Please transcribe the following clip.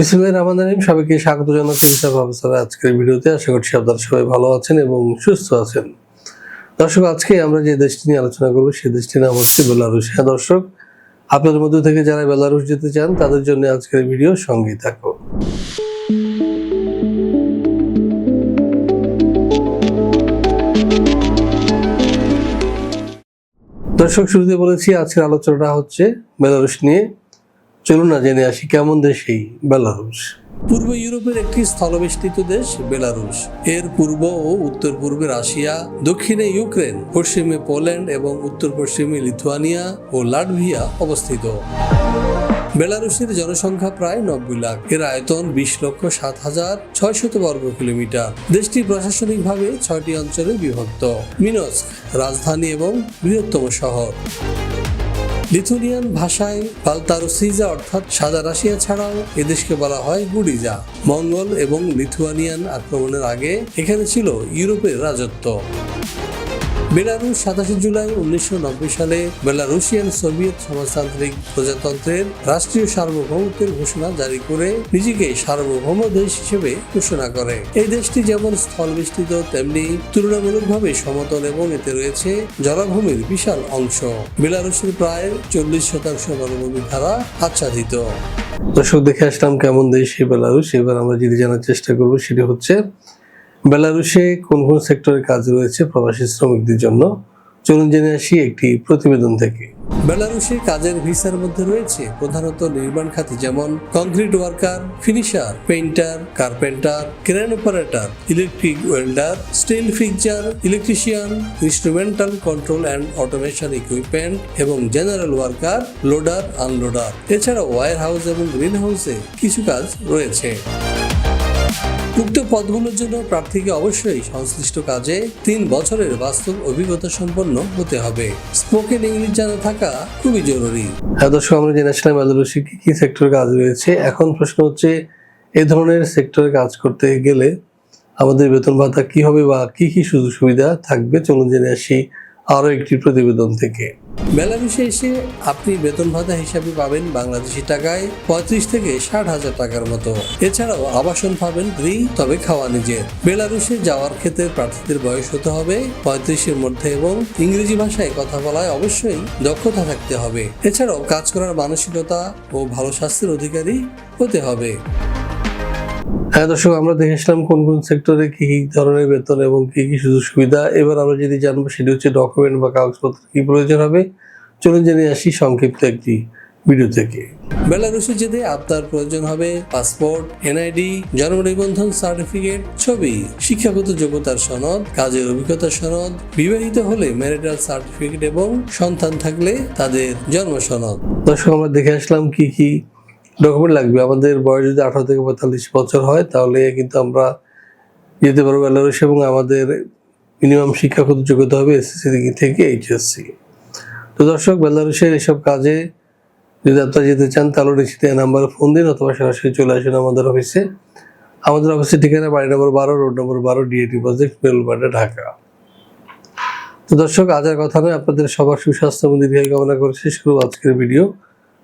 বিসমুল্লাহ রহমান রহিম, সবাইকে স্বাগত জানাচ্ছি ইসলাম প্রফেসর আজকের ভিডিওতে। আশা করছি আপনারা সবাই ভালো আছেন এবং সুস্থ আছেন। দর্শক, আজকে আমরা যে দেশটি নিয়ে আলোচনা করব সেই দেশটির নাম হচ্ছে বেলারুশ হ্যাঁ দর্শক, আপনাদের মধ্যে থেকে যারা বেলারুশ যেতে চান, তাদের জন্য আজকের ভিডিও সঙ্গেই থাকো। দর্শক, শুরুতে বলেছি, আজকের আলোচনাটা হচ্ছে বেলারুশ নিয়ে। চলুন না জেনে আসি কেমন দেশ এই বেলারুশ। পূর্ব ইউরোপের একটি স্থলবেষ্টিত দেশ, বেলারুশ। এর পূর্ব ও উত্তর পূর্বে রাশিয়া, দক্ষিণে ইউক্রেন, পশ্চিমে পোল্যান্ড এবং উত্তর পশ্চিমে লিথুয়ানিয়া ও লাটভিয়া অবস্থিত। বেলারুশের জনসংখ্যা প্রায় নব্বই লাখ। এর আয়তন বিশ লক্ষ সাত হাজার ছয়শত বর্গ কিলোমিটার। দেশটি প্রশাসনিকভাবে ছয়টি অঞ্চলে বিভক্ত। মিনস্ক, রাজধানী এবং বৃহত্তম শহর। লিথুনিয়ান ভাষায় পালতারোসিজা অর্থাৎ সাদা রাশিয়া ছাড়াও এদেশকে বলা হয় গুডিজা মঙ্গল এবং লিথুয়ানিয়ান আক্রমণের আগে এখানে ছিল ইউরোপের রাজত্ব। বেলারুশ সাতাশে জুলাই উনিশশো নব্বই সালে বেলারুশিয়ান সোভিয়েত সমাজতান্ত্রিক প্রজাতন্ত্রের রাষ্ট্রীয় সার্বভৌমত্বের ঘোষণা জারি করে নিজেকে সার্বভৌম দেশ হিসেবে ঘোষণা করে। এই দেশটি যেমন স্থল স্থলবেষ্টিত, তেমনি তুলনামূলকভাবে সমতল এবং এতে রয়েছে জলাভূমির বিশাল অংশ। বেলারুশের প্রায় চল্লিশ শতাংশ বনভূমি দ্বারা আচ্ছাদিত। দর্শক, দেখে আসলাম কেমন দেশ এই বেলারুশ। এবার আমরা যেটি জানার চেষ্টা করব সেটি হচ্ছে বেলারুশে কোন কোন সেক্টরে কাজ রয়েছে প্রবাসী শ্রমিকদের জন্য? চলুন জেনে আসি একটি প্রতিবেদন থেকে। বেলারুশে কাজের ভিসার মধ্যে রয়েছে প্রধানত নির্মাণ খাতে যেমন concrete worker, finisher, painter, carpenter, crane operator, electric welder, steel fixture electrician, instrumental control and automation equipment এবং জেনারেল ওয়ার্কার, লোডার, আনলোডার। এছাড়া ওয়ার হাউস এবং গ্রিন হাউসে কিছু কাজ রয়েছে। উক্ত পদগুলোর জন্য প্রার্থীকে অবশ্যই সংশ্লিষ্ট কাজে তিন বছরের বাস্তব অভিজ্ঞতা সম্পন্ন হতে হবে। স্পোকেন ইংলিশ জানা থাকা খুবই জরুরি। হ্যাঁ দর্শক, আমরা জেনে আসলাম বেলারুশে কি কি সেক্টরে কাজ রয়েছে। এখন প্রশ্ন হচ্ছে, এ ধরনের সেক্টরে কাজ করতে গেলে আমাদের বেতন ভাতা কি হবে বা কি কি সুযোগ সুবিধা থাকবে? চলুন জেনে আসি। আরও একটি প্রতিবেদন থেকে। বেলারুশে এসে আপনি বেতন ভাতা হিসাবে পাবেন বাংলাদেশি টাকায় পঁয়ত্রিশ থেকে ষাট হাজার টাকার মতো। এছাড়াও আবাসন পাবেন ফ্রি, তবে খাওয়া নিজের বেলারুশে যাওয়ার ক্ষেত্রে প্রার্থীদের বয়স হতে হবে পঁয়ত্রিশের মধ্যে এবং ইংরেজি ভাষায় কথা বলায় অবশ্যই দক্ষতা থাকতে হবে। এছাড়াও কাজ করার মানসিকতা ও ভালো স্বাস্থ্যের অধিকারী হতে হবে। হ্যাঁ দর্শক, আমরা দেখে আসলাম কোন কোন সেক্টরে কি কি ধরনের বেতন এবং কি কি সুযোগ সুবিধা। এবার আমরা যদি জানব, সেটি হচ্ছে ডকুমেন্ট বা কাগজপত্র কি প্রয়োজন হবে। চলুন জেনে আসি সংক্ষিপ্ত একটি ভিডিও থেকে। বেলারুশে যেতে আপনার প্রয়োজন হবে, পাসপোর্ট এনআইডি জন্ম নিবন্ধন সার্টিফিকেট, ছবি, শিক্ষাগত যোগ্যতার সনদ, কাজের অভিজ্ঞতা সনদ, বিবাহিত হলে ম্যারিটাল সার্টিফিকেট এবং সন্তান থাকলে তাদের জন্ম সনদ। দর্শক, আমরা দেখে আসলাম কি কি ডকুমেন্ট লাগবে। আমাদের বয়স যদি আঠারো থেকে পঁয়তাল্লিশ বছর হয়, তাহলে কিন্তু আমরা যেতে পারব বেলারুশ এবং আমাদের মিনিমাম শিক্ষাগত যোগ্যতা হবে এসএসসি থেকে এইচএসসি তো দর্শক, বেলারুশের এসব কাজে যদি আপনারা যেতে চান, তাহলে নিশ্চিত নাম্বারে ফোন দিন অথবা সরাসরি চলে আসুন আমাদের অফিসে আমাদের অফিসের ঠিকানা বাড়ি নম্বর বারো রোড নম্বর বারো ডিএটি প্রজেক্ট বেলবাডা ঢাকা। তো দর্শক, আজ আর কথা নয়। আপনাদের সবার সুস্বাস্থ্য এবং দীর্ঘায়ু কামনা করে শেষ করব আজকের ভিডিও